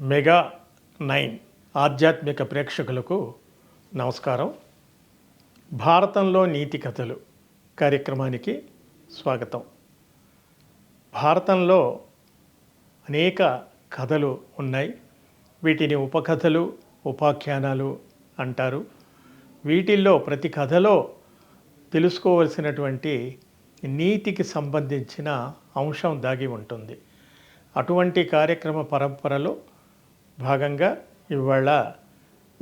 Mega nine ఆధ్యాత్మిక ప్రేక్షకులకు నమస్కారం. భారతంలో నీతి కథలు కార్యక్రమానికి స్వాగతం. భారతంలో అనేక కథలు ఉన్నాయి. వీటిని ఉపకథలు ఉపాఖ్యానాలు అంటారు. వీటిల్లో ప్రతి కథలో తెలుసుకోవలసినటువంటి నీతికి సంబంధించిన అంశం దాగి ఉంటుంది. అటువంటి కార్యక్రమ పరంపరలో భాగంగా ఇవాళ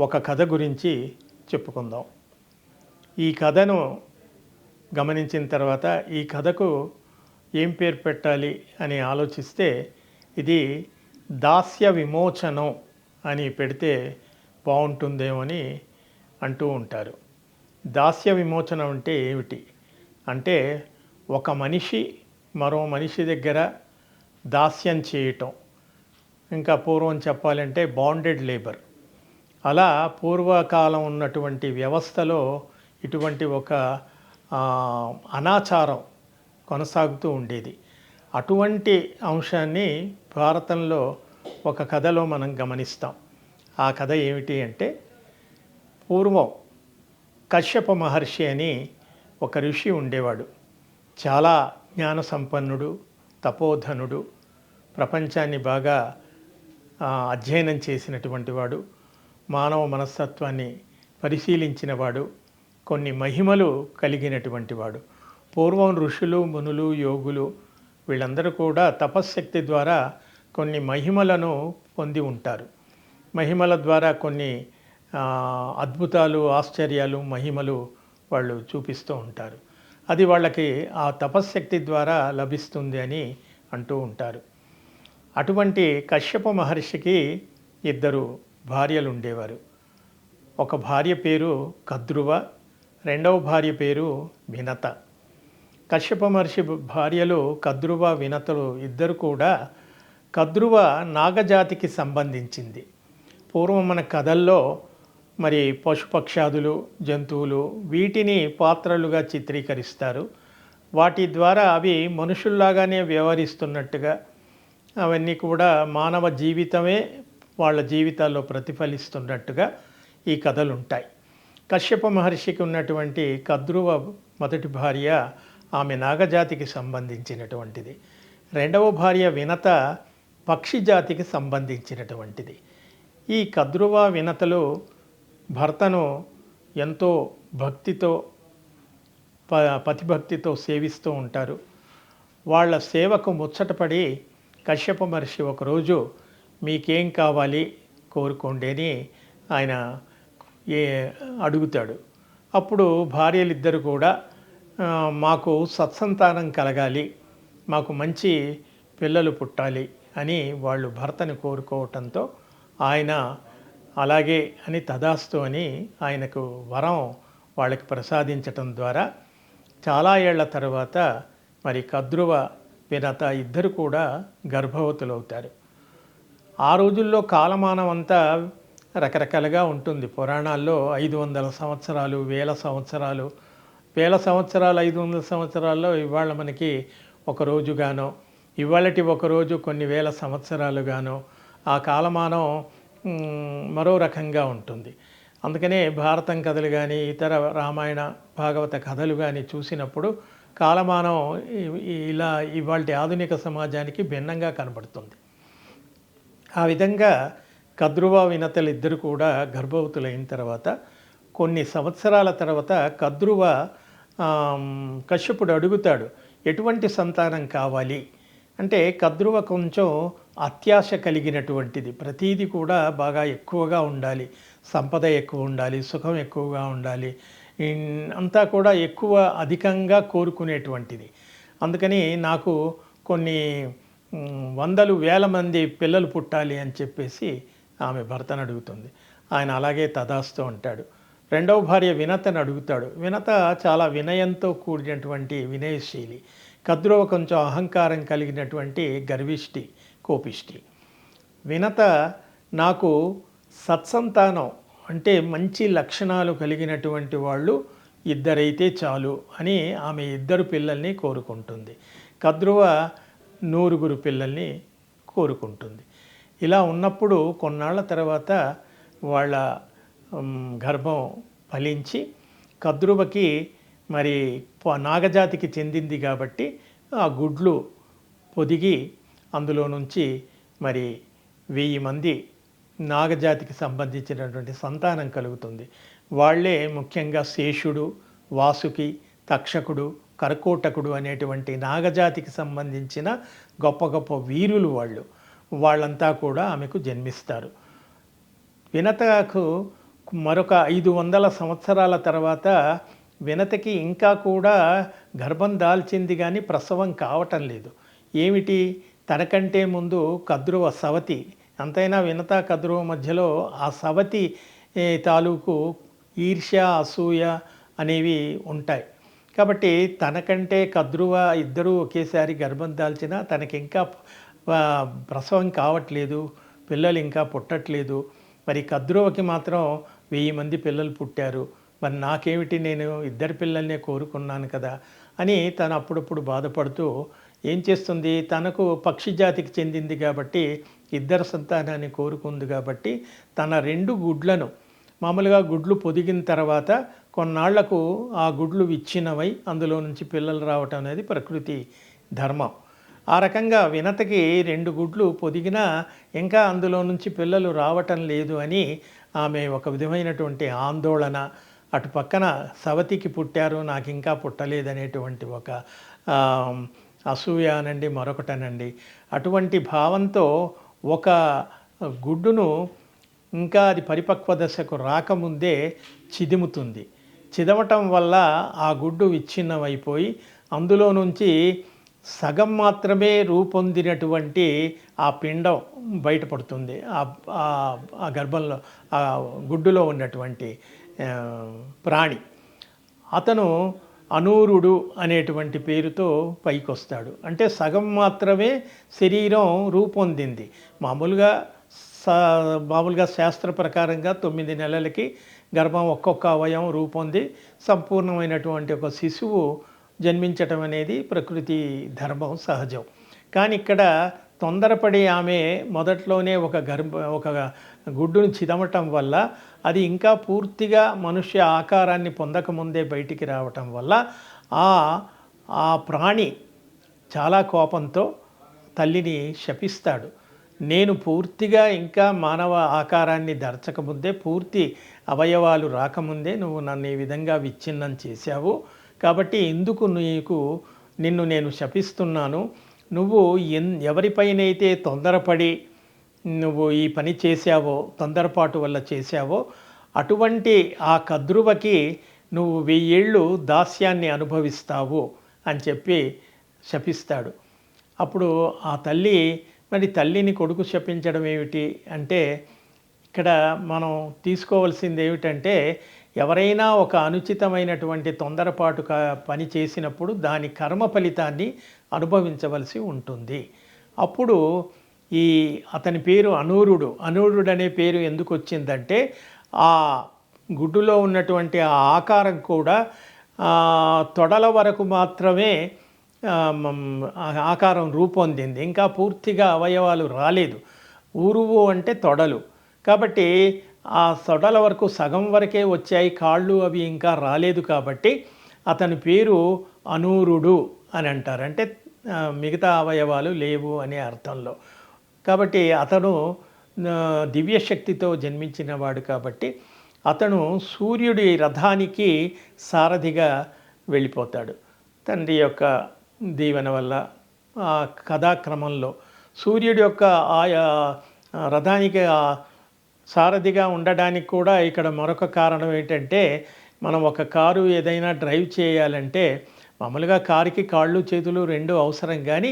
ఒక కథ గురించి చెప్పుకుందాం. ఈ కథను గమనించిన తర్వాత ఈ కథకు ఏం పేరు పెట్టాలి అని ఆలోచిస్తే ఇది దాస్య విమోచనం అని పెడితే బాగుంటుందేమో అని అంటూ ఉంటారు. దాస్య విమోచనం అంటే ఏమిటి? అంటే ఒక మనిషి మరో మనిషి దగ్గర దాస్యం చేయటం. ఇంకా పూర్వం చెప్పాలంటే బాండెడ్ లేబర్. అలా పూర్వకాలం ఉన్నటువంటి వ్యవస్థలో ఇటువంటి ఒక అనాచారం కొనసాగుతూ ఉండేది. అటువంటి అంశాన్ని భారతంలో ఒక కథలో మనం గమనిస్తాం. ఆ కథ ఏమిటి అంటే పూర్వం కశ్యప మహర్షి అని ఒక ఋషి ఉండేవాడు. చాలా జ్ఞాన సంపన్నుడు తపోధనుడు. ప్రపంచాన్ని బాగా అధ్యయనం చేసినటువంటి వాడు మానవ మనస్తత్వాన్ని పరిశీలించిన వాడు కొన్ని మహిమలు కలిగినటువంటి వాడు. పూర్వం ఋషులు మునులు యోగులు వీళ్ళందరూ కూడా తపశ్శక్తి ద్వారా కొన్ని మహిమలను పొంది ఉంటారు. మహిమల ద్వారా కొన్ని అద్భుతాలు ఆశ్చర్యాలు మహిమలు వాళ్ళు చూపిస్తూ ఉంటారు. అది వాళ్ళకి ఆ తపశ్శక్తి ద్వారా లభిస్తుంది అని అంటూ ఉంటారు. అటువంటి కశ్యప మహర్షికి ఇద్దరు భార్యలు ఉండేవారు. ఒక భార్య పేరు కద్రువ రెండవ భార్య పేరు వినత. కశ్యప మహర్షి భార్యలు కద్రువ వినతలు ఇద్దరు కూడా కద్రువ నాగజాతికి సంబంధించింది. పూర్వం మన కథల్లో మరి పశుపక్షాదులు జంతువులు వీటిని పాత్రలుగా చిత్రీకరిస్తారు. వాటి ద్వారా అవి మనుషుల్లాగానే వ్యవహరిస్తున్నట్టుగా అవన్నీ కూడా మానవ జీవితమే వాళ్ళ జీవితాల్లో ప్రతిఫలిస్తున్నట్టుగా ఈ కథలు ఉంటాయి కశ్యప మహర్షికి ఉన్నటువంటి కద్రువ మొదటి భార్య ఆమె నాగజాతికి సంబంధించినటువంటిది. రెండవ భార్య వినత పక్షి జాతికి సంబంధించినటువంటిది. ఈ కద్రువ వినతలు భర్తను ఎంతో భక్తితో ప పతిభక్తితో సేవిస్తూ ఉంటారు. వాళ్ళ సేవకు ముచ్చటపడి కశ్యప మహర్షి ఒకరోజు మీకేం కావాలి? కోరుకోండి అని ఆయన ఏ అడుగుతాడు. అప్పుడు భార్యలిద్దరు కూడా మాకు సత్సంతానం కలగాలి మాకు మంచి పిల్లలు పుట్టాలి అని వాళ్ళు భర్తని కోరుకోవటంతో ఆయన అలాగే అని తదాస్తు అని ఆయనకు వరం వాళ్ళకి ప్రసాదించటం ద్వారా చాలా ఏళ్ళ తర్వాత మరి కద్రువ వినత ఇద్దరు కూడా గర్భవతులు అవుతారు ఆ రోజుల్లో కాలమానం అంతా రకరకాలుగా ఉంటుంది. పురాణాల్లో ఐదు వందల సంవత్సరాలు వేల సంవత్సరాలు వేల సంవత్సరాలు ఐదు వందల సంవత్సరాల్లో ఇవాళ మనకి ఒక రోజుగానో ఇవాళటి ఒక రోజు కొన్ని వేల సంవత్సరాలుగానో ఆ కాలమానం మరో రకంగా ఉంటుంది. అందుకనే భారతం కథలు కానీ ఇతర రామాయణ భాగవత కథలు కానీ చూసినప్పుడు కాలమానం ఇలా ఇవాళ ఆధునిక సమాజానికి భిన్నంగా కనబడుతుంది. ఆ విధంగా కద్రువ వినతలు ఇద్దరు కూడా గర్భవతులైన తర్వాత కొన్ని సంవత్సరాల తర్వాత కద్రువ కశ్యపుడు అడుగుతాడు ఎటువంటి సంతానం కావాలి? అంటే కద్రువ కొంచెం అత్యాశ కలిగినటువంటిది. ప్రతీది కూడా బాగా ఎక్కువగా ఉండాలి. సంపద ఎక్కువ ఉండాలి సుఖం ఎక్కువగా ఉండాలి. అంతా కూడా ఎక్కువ అధికంగా కోరుకునేటువంటిది. అందుకని నాకు కొన్ని వందలు వేల మంది పిల్లలు పుట్టాలి అని చెప్పేసి ఆమె భర్తను అడుగుతుంది. ఆయన అలాగే తదాస్తూ ఉంటాడు. రెండవ భార్య వినతను అడుగుతాడు. వినత చాలా వినయంతో కూడినటువంటి వినయశీలి. కద్రువ కొంచెం అహంకారం కలిగినటువంటి గర్విష్టి కోపిష్టి. వినత నాకు సత్సంతానం అంటే మంచి లక్షణాలు కలిగినటువంటి వాళ్ళు ఇద్దరైతే చాలు అని ఆమె ఇద్దరు పిల్లల్ని కోరుకుంటుంది. కద్రువ నూరుగురు పిల్లల్ని కోరుకుంటుంది. ఇలా ఉన్నప్పుడు కొన్నాళ్ళ తర్వాత వాళ్ళ గర్భం ఫలించి కద్రువకి మరి నాగజాతికి చెందింది కాబట్టి ఆ గుడ్లు పొదిగి అందులో నుంచి మరి వెయ్యి మంది నాగజాతికి సంబంధించినటువంటి సంతానం కలుగుతుంది. వాళ్ళే ముఖ్యంగా శేషుడు వాసుకి తక్షకుడు కర్కోటకుడు అనేటువంటి నాగజాతికి సంబంధించిన గొప్ప గొప్ప వీరులు వాళ్ళు. వాళ్ళంతా కూడా ఆమెకు జన్మిస్తారు. వినతకు మరొక ఐదు వందల సంవత్సరాల తర్వాత వినతకి ఇంకా కూడా గర్భం దాల్చింది కానీ ప్రసవం కావటం లేదు. ఏమిటి? తనకంటే ముందు కద్రువ సవతి అంతైనా వినత కద్రువ మధ్యలో ఆ సవతి తాలూకు ఈర్ష్య అసూయ అనేవి ఉంటాయి. కాబట్టి తనకంటే కద్రువ ఇద్దరూ ఒకేసారి గర్భం దాల్చిన తనకి ఇంకా ప్రసవం కావట్లేదు పిల్లలు ఇంకా పుట్టట్లేదు. మరి కద్రువకి మాత్రం వెయ్యి మంది పిల్లలు పుట్టారు. మరి నాకేమిటి నేను ఇద్దరు పిల్లల్నే కోరుకున్నాను కదా అని తను అప్పుడప్పుడు బాధపడుతూ ఏం చేస్తుంది? తనకు పక్షి జాతికి చెందింది కాబట్టి ఇద్దరు సంతానాన్ని కోరుకుంది కాబట్టి తన రెండు గుడ్లను మామూలుగా గుడ్లు పొదిగిన తర్వాత కొన్నాళ్ళకు ఆ గుడ్లు విచ్ఛిన్నమై అందులో నుంచి పిల్లలు రావటం అనేది ప్రకృతి ధర్మం. ఆ రకంగా వినతకి రెండు గుడ్లు పొదిగినా ఇంకా అందులో నుంచి పిల్లలు రావటం లేదు అని ఆమె ఒక విధమైనటువంటి ఆందోళన అటు పక్కన సవతికి పుట్టారు నాకు ఇంకా పుట్టలేదనేటువంటి ఒక అసూయ అనండి మరొకటనండి. అటువంటి భావంతో ఒక గుడ్డును ఇంకా అది పరిపక్వ దశకు రాకముందే చిదుముతుంది. చిదవటం వల్ల ఆ గుడ్డు విచ్ఛిన్నమైపోయి అందులో నుంచి సగం మాత్రమే రూపొందినటువంటి ఆ పిండం బయటపడుతుంది. ఆ- గర్భంలో ఆ గుడ్డులో ఉన్నటువంటి ప్రాణి. అతను అనూరుడు అనేటువంటి పేరుతో పైకొస్తాడు. అంటే సగం మాత్రమే శరీరం రూపొందింది. మామూలుగా మామూలుగా శాస్త్ర ప్రకారంగా తొమ్మిది నెలలకి గర్భం ఒక్కొక్క అవయవం రూపొంది. సంపూర్ణమైనటువంటి ఒక శిశువు జన్మించటం అనేది ప్రకృతి ధర్మం సహజం. కానీ ఇక్కడ తొందరపడి ఆమె మొదట్లోనే ఒక గర్భ ఒక గుడ్డును చిదమటం వల్ల అది ఇంకా పూర్తిగా మనుష్య ఆకారాన్ని పొందకముందే బయటికి రావటం వల్ల ఆ ఆ ప్రాణి చాలా కోపంతో తల్లిని శపిస్తాడు. నేను పూర్తిగా ఇంకా మానవ ఆకారాన్ని దర్చకముందే పూర్తి అవయవాలు రాకముందే నువ్వు నన్ను ఈ విధంగా విచ్ఛిన్నం చేశావు. కాబట్టి ఎందుకు నీకు నిన్ను నేను శపిస్తున్నాను? నువ్వు ఎన్ ఎవరిపైనైతే తొందరపడి నువ్వు ఈ పని చేశావో తొందరపాటు వల్ల చేశావో అటువంటి ఆ కద్రువకి నువ్వు వెయ్యేళ్ళు దాస్యాన్ని అనుభవిస్తావు అని చెప్పి శపిస్తాడు. అప్పుడు ఆ తల్లి మరి తల్లిని కొడుకు శపించడం ఏమిటి అంటే ఇక్కడ మనం తీసుకోవాల్సింది ఏమిటంటే ఎవరైనా ఒక అనుచితమైనటువంటి తొందరపాటు పని చేసినప్పుడు దాని కర్మ ఫలితాన్ని అనుభవించవలసి ఉంటుంది. అప్పుడు ఈ అతని పేరు అనూరుడు. అనూరుడు అనే పేరు ఎందుకు వచ్చిందంటే ఆ గుడ్డులో ఉన్నటువంటి ఆ ఆకారం కూడా తొడల వరకు మాత్రమే ఆకారం రూపొందింది. ఇంకా పూర్తిగా అవయవాలు రాలేదు. ఊరువు అంటే తొడలు. కాబట్టి ఆ తొడల వరకు సగం వరకే వచ్చాయి. కాళ్ళు అవి ఇంకా రాలేదు కాబట్టి అతని పేరు అనూరుడు అని అంటారు. అంటే మిగతా అవయవాలు లేవు అనే అర్థంలో. కాబట్టి అతను దివ్యశక్తితో జన్మించినవాడు కాబట్టి అతను సూర్యుడి రథానికి సారథిగా వెళ్ళిపోతాడు. తండ్రి యొక్క దీవెన వల్ల ఆ కథాక్రమంలో సూర్యుడి యొక్క ఆయా రథానికి సారథిగా ఉండడానికి కూడా ఇక్కడ మరొక కారణం ఏంటంటే మనం ఒక కారు ఏదైనా డ్రైవ్ చేయాలంటే మామూలుగా కారుకి కాళ్ళు చేతులు రెండు అవసరం కానీ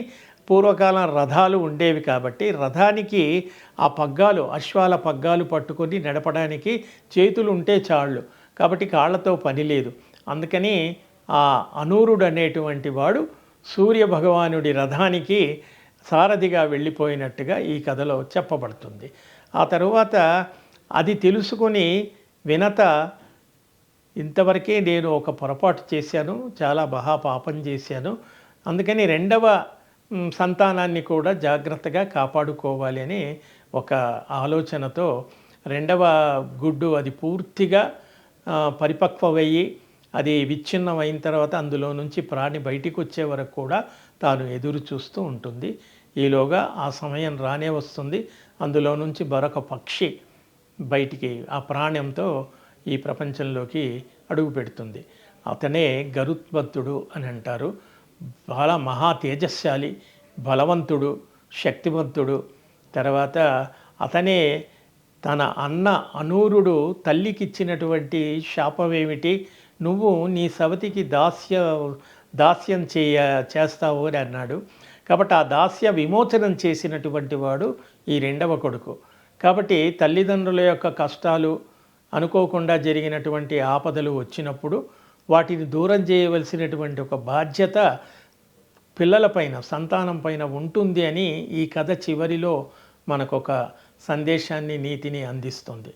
పూర్వకాలం రథాలు ఉండేవి కాబట్టి రథానికి ఆ పగ్గాలు అశ్వాల పగ్గాలు పట్టుకొని నడపడానికి చేతులు ఉంటే చాళ్ళు. కాబట్టి కాళ్ళతో పని లేదు. అందుకని ఆ అనూరుడు అనేటువంటి వాడు సూర్య భగవానుడి రథానికి సారథిగా వెళ్ళిపోయినట్టుగా ఈ కథలో చెప్పబడుతుంది. ఆ తరువాత అది తెలుసుకొని వినత ఇంతవరకే నేను ఒక పొరపాటు చేశాను చాలా మహాపాపం చేశాను. అందుకని రెండవ సంతానాన్ని కూడా జాగ్రత్తగా కాపాడుకోవాలి అని ఒక ఆలోచనతో రెండవ గుడ్డు అది పూర్తిగా పరిపక్వమయ్యి అది విచ్ఛిన్నం అయిన తర్వాత అందులో నుంచి ప్రాణి బయటికి వచ్చే వరకు కూడా తాను ఎదురు చూస్తూ ఉంటుంది. ఈలోగా ఆ సమయం రానే వస్తుంది. అందులో నుంచి మరొక పక్షి బయటికి ఆ ప్రాణంతో ఈ ప్రపంచంలోకి అడుగు పెడుతుంది. అతనే గరుత్మంతుడు అని అంటారు. బాల మహా తేజస్శాలి బలవంతుడు శక్తివంతుడు. తర్వాత అతనే తన అన్న అనూరుడు తల్లికిచ్చినటువంటి శాపం ఏమిటి నువ్వు నీ సవతికి దాస్య దాస్యం చేయ చేస్తావు అని అన్నాడు. కాబట్టి ఆ దాస్య విమోచనం చేసినటువంటి వాడు ఈ రెండవ కొడుకు. కాబట్టి తల్లిదండ్రుల యొక్క కష్టాలు అనుకోకుండా జరిగినటువంటి ఆపదలు వచ్చినప్పుడు వాటిని దూరం చేయవలసినటువంటి ఒక బాధ్యత పిల్లలపైన సంతానం పైన ఉంటుంది అని ఈ కథ చివరిలో మనకొక సందేశాన్ని నీతిని అందిస్తుంది.